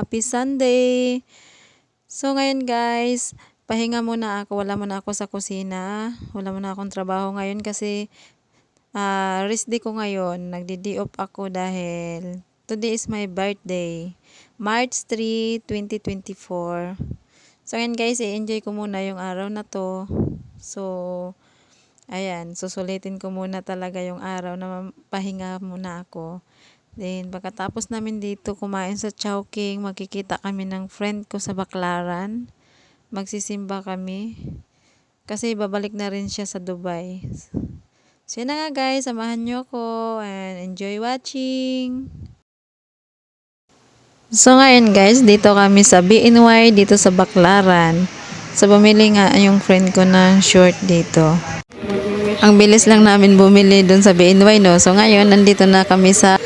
happy Sunday. So ngayon guys, pahinga muna ako. Wala muna ako sa kusina. Wala muna akong trabaho ngayon kasi ah rest day ko ngayon. Nagdi-day off ako dahil today is my birthday. March 3, 2024. So ngayon guys, i-enjoy ko muna yung araw na to. So, ayan, susulitin ko muna talaga yung araw na pahinga muna ako. Then, pagkatapos namin dito kumain sa Chowking, magkikita kami ng friend ko sa Baklaran. Magsisimba kami. Kasi babalik na rin siya sa Dubai. So, yun na nga guys, samahan nyo ako and enjoy watching! So ngayon guys, dito kami sa BNY, dito sa Baklaran. So bumili nga yung friend ko ng short dito. Ang bilis lang namin bumili dun sa BNY no. So ngayon, nandito na kami sa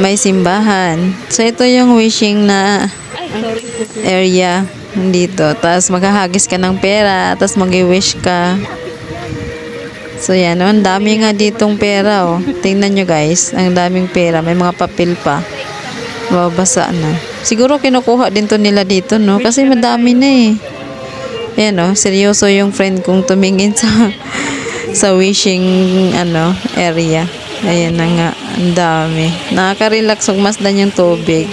may simbahan. So ito yung wishing na area dito. Tapos maghahagis ka ng pera, tapos mag-wish ka. So yan, ang dami nga ditong pera oh. Tingnan nyo guys, ang daming pera. May mga papel pa. Babasa na. Siguro kinukuha din to nila dito, no? Kasi madami na eh. Ayan, no? Seryoso yung friend kong tumingin sa sa wishing ano area. Ayan na nga. Ang dami. Nakaka-relax masdan yung tubig.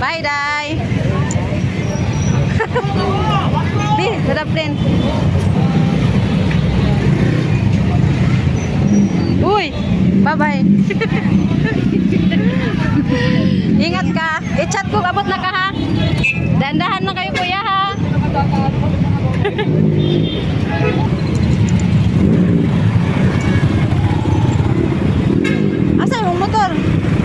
Bye, Day! Di, harap din. Uy! Bye-bye! Ingat ka. I-chat ko, abot na ka ha. Dandahan na kayo kuya ha. yung motor?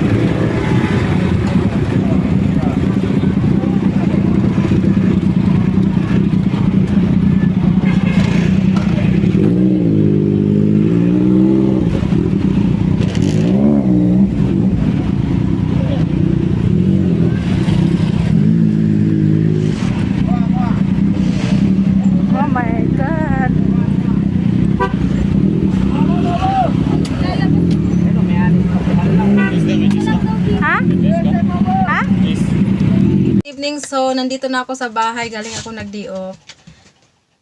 Oh my God. Ha? Ha? Evening, so nandito na ako sa bahay. Galing ako nag-day off.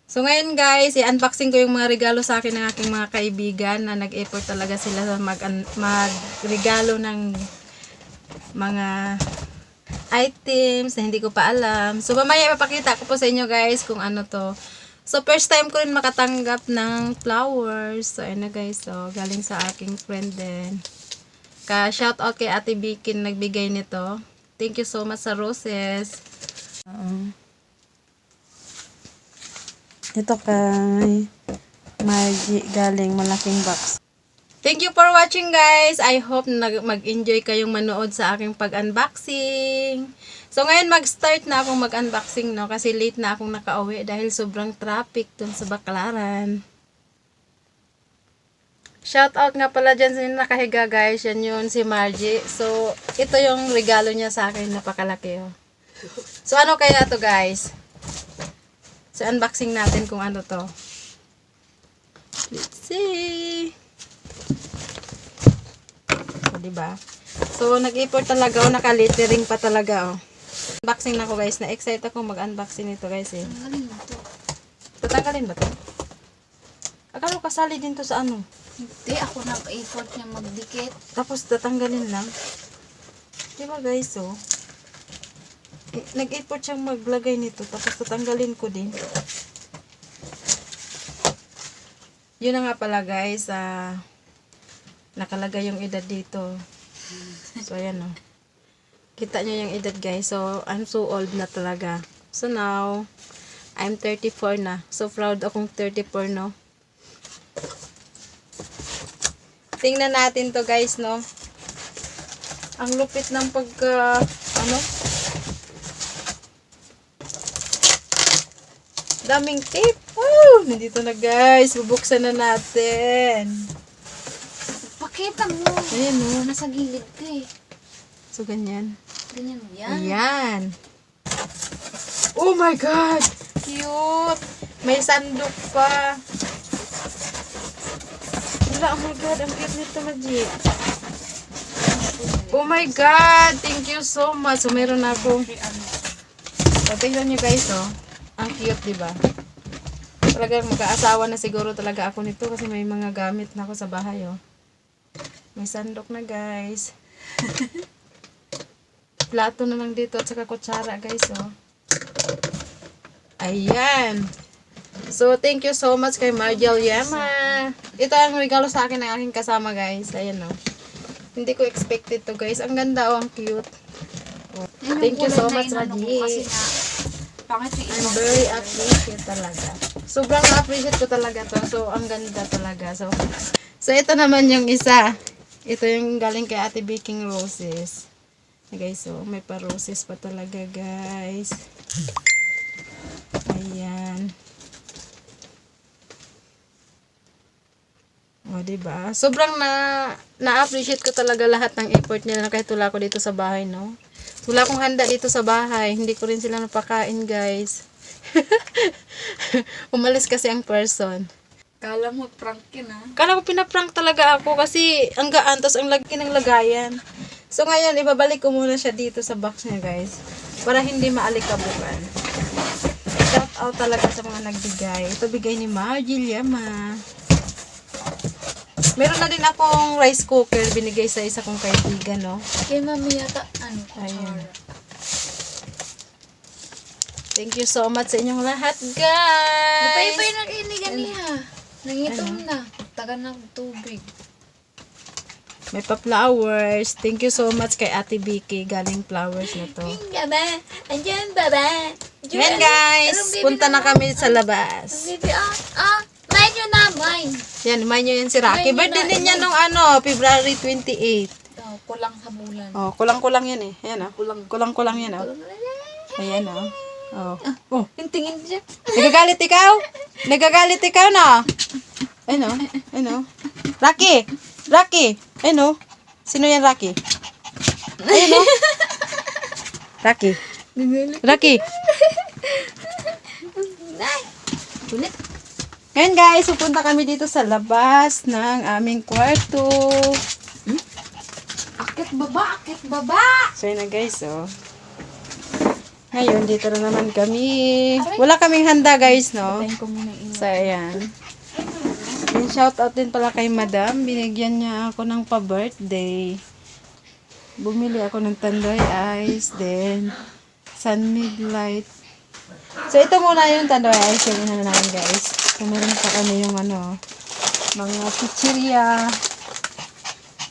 So ngayon guys, i-unboxing ko yung mga regalo sa akin ng aking mga kaibigan na nag-effort talaga sila sa mag magregalo ng mga items na hindi ko pa alam. So mamaya ipapakita ko po sa inyo guys kung ano to. So first time ko rin makatanggap ng flowers. So ayun na guys, so galing sa aking friend din. Ka shout out kay Ate Bikin nagbigay nito. Thank you so much sa roses. Oo. Ito kay Margie galing malaking box. Thank you for watching guys. I hope mag-enjoy kayong manood sa aking pag-unboxing. So ngayon mag-start na akong mag-unboxing no kasi late na akong nakauwi dahil sobrang traffic dun sa Baklaran. Shout out nga pala dyan sa nakahiga guys. Yan yun si Margie. So ito yung regalo niya sa akin. Napakalaki oh. So ano kaya to guys? So unboxing natin kung ano to. Let's see. O, diba? So, nag-import talaga o naka-littering pa talaga oh. Unboxing na ako guys. Na-excite ako mag-unboxing nito guys eh. Tatanggalin ba to? Akala ko kasali din to sa ano. Hindi, ako nag-effort niya magdikit. Tapos tatanggalin lang. Diba guys oh. Eh, Nag-import siyang maglagay nito. Tapos tatanggalin ko din. Yun na nga pala guys. Ah, nakalagay yung edad dito. So ayan oh. Kita nyo yung edad guys. So I'm so old na talaga. So now, I'm 34 na. So proud akong 34 no. Tingnan natin to guys no. Ang lupit ng pagka ano. Daming tape. Woo! Nandito na guys. Bubuksan na natin. Pakita mo. Ayan oh. Nasa gilid ka eh. So ganyan. Ganyan mo yan. Ayan. Oh my God! Cute! May sandok pa. Wala, oh my God, ang cute nito, Maji. Oh my God! Thank you so much. So, meron na ako. So, nyo guys, oh. Ang cute, di ba? Talagang mag-aasawa na siguro talaga ako nito kasi may mga gamit na ako sa bahay, oh. May sandok na, guys. Plato na lang dito at saka kutsara, guys, oh. Ayan. So, thank you so much kay Margel Yama. Ito ang regalo sa akin ng aking kasama, guys. Ayan, oh. Hindi ko expected to, guys. Ang ganda, oh. Ang cute. Oh. Yan yung Thank you so much, Raji. I'm very appreciate talaga. Sobrang appreciate ko talaga to. So, ang ganda talaga. So, so ito naman yung isa. Ito yung galing kay Ate Baking Roses. Guys, so, may pa-roses pa talaga, guys. Ayan. O, diba? Sobrang na, na-appreciate ko talaga lahat ng effort nila kahit wala ko dito sa bahay, no? Wala akong handa dito sa bahay. Hindi ko rin sila napakain, guys. Umalis kasi ang person. Kala mo, prank yun ah. Kala ko pinaprank talaga ako kasi ang gaan, tapos ang lagi ng lagayan. So ngayon, ibabalik ko muna siya dito sa box niya, guys. Para hindi maalikabukan. Shout out talaga sa mga nagbigay. Ito bigay ni Margie Yama. Meron na din akong rice cooker binigay sa isa kong kaibigan, no? Kay mami yata, ano, kutsara. Thank you so much sa inyong lahat, guys! Napay-pay na kainigan niya. Nangitom na. Taga ng tubig. May pa-flowers. Thank you so much kay Ate Vicky. Galing flowers na to. Baba! Andiyan, baba! Ayan guys, punta na kami sa labas. Baby, ah, ah, mine yun na, mine. Yan, may nyo yan si Rocky. Ay, Birthday na, din niya nung ano, February 28. Oh, kulang sa bulan. Oh, kulang-kulang yan eh. Ayan oh. Kulang-kulang yan oh. Ayan oh. Oh. Oh, Yung tingin siya. nagagalit ikaw? Nagagalit ikaw na? Ayun. Ayun oh. Rocky! Rocky! Ayun oh. Sino yan, Rocky? Ayun oh. Rocky. Rocky. Nay! Kulit. Ngayon guys, pupunta kami dito sa labas ng aming kwarto. Akit baba, akit baba! So yun na guys, oh. Ngayon, dito na naman kami. Wala kaming handa guys, no? Muna So, ayan. Yung shout out din pala kay madam. Binigyan niya ako ng pa-birthday. Bumili ako ng tandoy ice, then sunmig light. So, ito muna yung tandoy ice. Yung ano namin guys. So, meron pa kami yung ano, mga chichirya.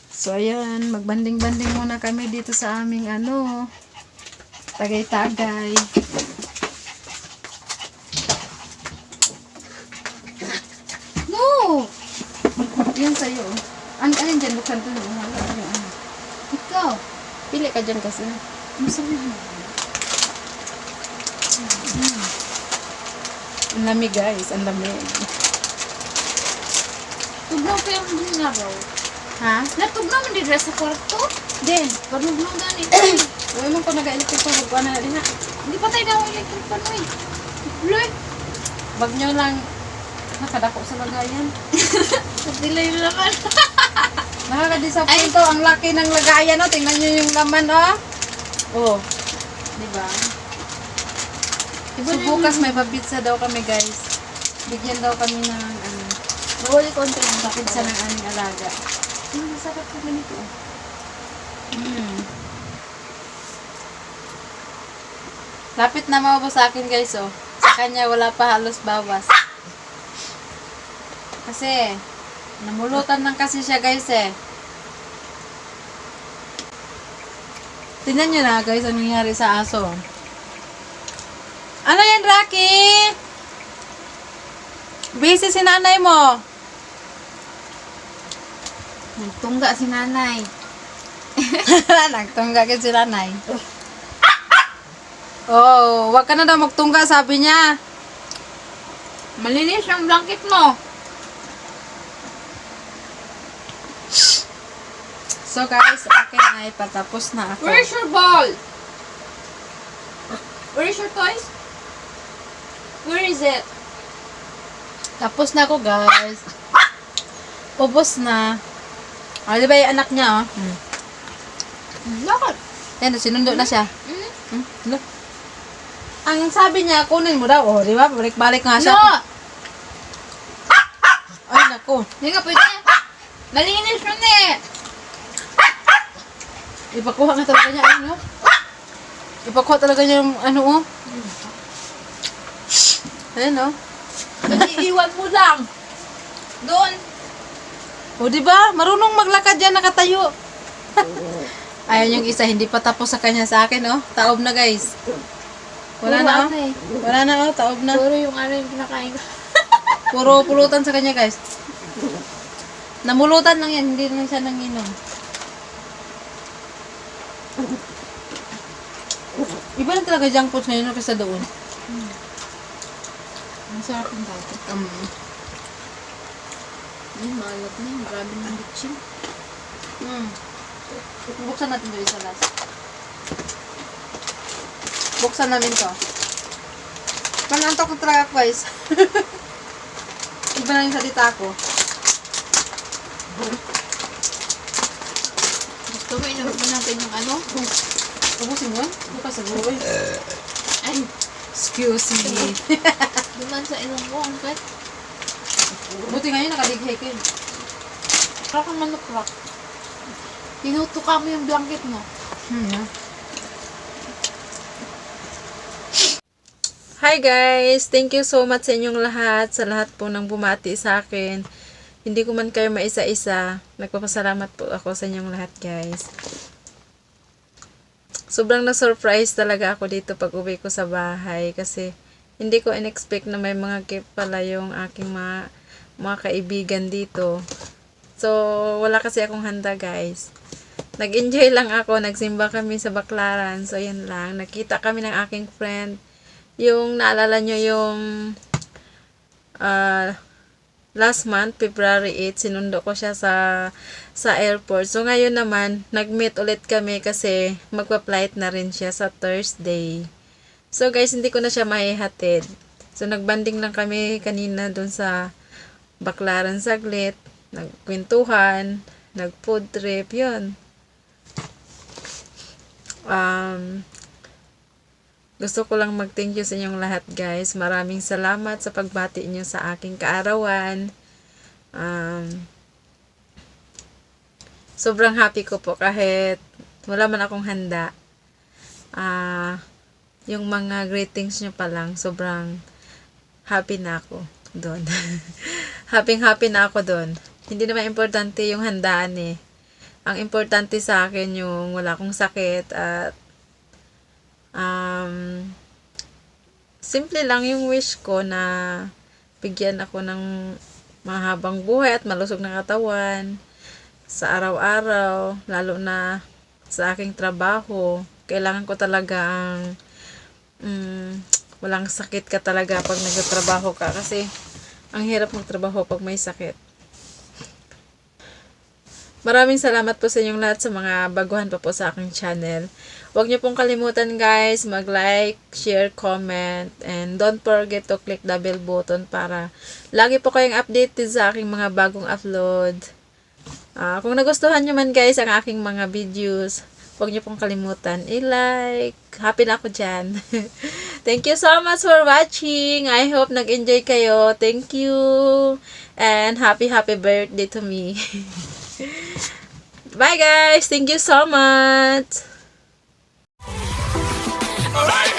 So, ayan. Magbanding-banding muna kami dito sa aming ano, tagay-tagay. No! Yan sa'yo. An alin dyan? Buksan. Wala yung. Ikaw. Pili ka dyan kasi. Ano sabi Ang lamig guys. Ang lamig. Tugnaw pa yung din na raw. Ha? Natugnaw mo din sa kwarto? Din. Panugnaw gani. Uy mo ko nag-electric pa. Huwag na rin ha. Hindi pa tayo daw electric pa no eh. Loy! Bag nyo lang nakadako sa lagayan. Dilay naman. Nakaka-disappoint to. Ang laki ng lagayan. Oh. Tingnan nyo yung laman. Oh. Oh. Diba? So bukas may papitsa daw kami guys. Bigyan daw kami ng ano, Bawal konti lang sa pizza ng aming alaga. Ang sarap ko ganito. Mm. Lapit na maubos sa akin guys oh. Sa kanya wala pa halos bawas. Kasi namulutan lang kasi siya guys eh. Tingnan nyo na guys ang nangyari sa aso. Ano yan Rocky? Busy si nanay mo. Nagtungga si nanay. Nagtungga ka si nanay. Oh, wag ka na daw magtungga sabi niya. Malinis ang blanket mo. So guys, akin ay patapos na ako. Where's your ball? Where's your toys? Where is it? Tapos na ako guys. Ubos na. Ah, di ba yung anak niya oh? Hmm. Bakit? Yan, sinundo na siya. Hmm? Hmm? Ano? Ang sabi niya, kunin mo daw. Oh, di ba? Balik-balik nga siya. No! Ay, naku. Hindi nga pwede. Malinis mo na eh. Ipakuha nga talaga niya, ano? Ipakuha talaga niya yung, ano, oh. Ayan, oh. Iiwan mo lang. Doon. O, di ba? Marunong maglakad yan, nakatayo. Ayan yung isa, hindi pa tapos sa kanya sa akin, oh. Taob na, guys. Wala Puro na, ano oh. eh. Wala na, oh. Taob na. Puro yung ano yung pinakain ko. Puro pulutan sa kanya, guys. Namulutan lang yan, hindi lang siya nanginom. Iba na talaga junk foods ngayon no, kaysa doon. Ang sarap ng dati. Um, Ay, malat na. Marami ng bitchin. mm. Buksan natin doon sa last. Buksan namin to. Panantok ko guys. Iba na yung salita ko. Gusto mo, inumin mo natin yung ano? Ubusin mo? Bukas siguro eh. Ay, Excuse me. duman sa ilong ko, angkat. Buti ngayon nakadighay ko yun. Para kang manukrak. Tinutuka mo yung blanket mo. Hmm. Hi guys! Thank you so much sa inyong lahat, sa lahat po ng bumati sa akin. Hindi ko man kayo maisa-isa. Nagpapasalamat po ako sa inyong lahat guys. Sobrang na-surprise talaga ako dito pag uwi ko sa bahay kasi hindi ko in-expect na may mga gift pala yung aking mga, mga kaibigan dito. So, wala kasi akong handa guys. Nag-enjoy lang ako, nagsimba kami sa Baklaran. So, yun lang. Nakita kami ng aking friend. Yung naalala nyo yung ah, last month, February 8, sinundo ko siya sa sa airport. So, ngayon naman, nag-meet ulit kami kasi magpa-flight na rin siya sa Thursday. So, guys, hindi ko na siya maihatid. So, nagbanding lang kami kanina dun sa Baklaran saglit. Nagkwentuhan, nag-food trip, yun. Um, gusto ko lang mag-thank you sa inyong lahat guys. Maraming salamat sa pagbati niyo sa aking kaarawan. Um, sobrang happy ko po kahit wala man akong handa. Ah, yung mga greetings niyo pa lang, sobrang happy na ako doon. happy happy na ako doon. Hindi naman importante yung handaan eh. Ang importante sa akin yung wala akong sakit at um, simple lang yung wish ko na bigyan ako ng mahabang buhay at malusog na katawan sa araw-araw, lalo na sa aking trabaho. Kailangan ko talaga ang mm, walang sakit ka talaga pag nagtatrabaho ka kasi ang hirap magtrabaho pag may sakit. Maraming salamat po sa inyong lahat sa mga baguhan pa po sa aking channel. Huwag niyo pong kalimutan guys, mag-like, share, comment, and don't forget to click the bell button para lagi po kayong updated sa aking mga bagong upload. Ah, kung nagustuhan niyo man guys ang aking mga videos, Huwag niyo pong kalimutan i-like. Happy na ako dyan. Thank you so much for watching. I hope nag-enjoy kayo. Thank you. And happy, happy birthday to me. Bye guys. Thank you so much. Alright.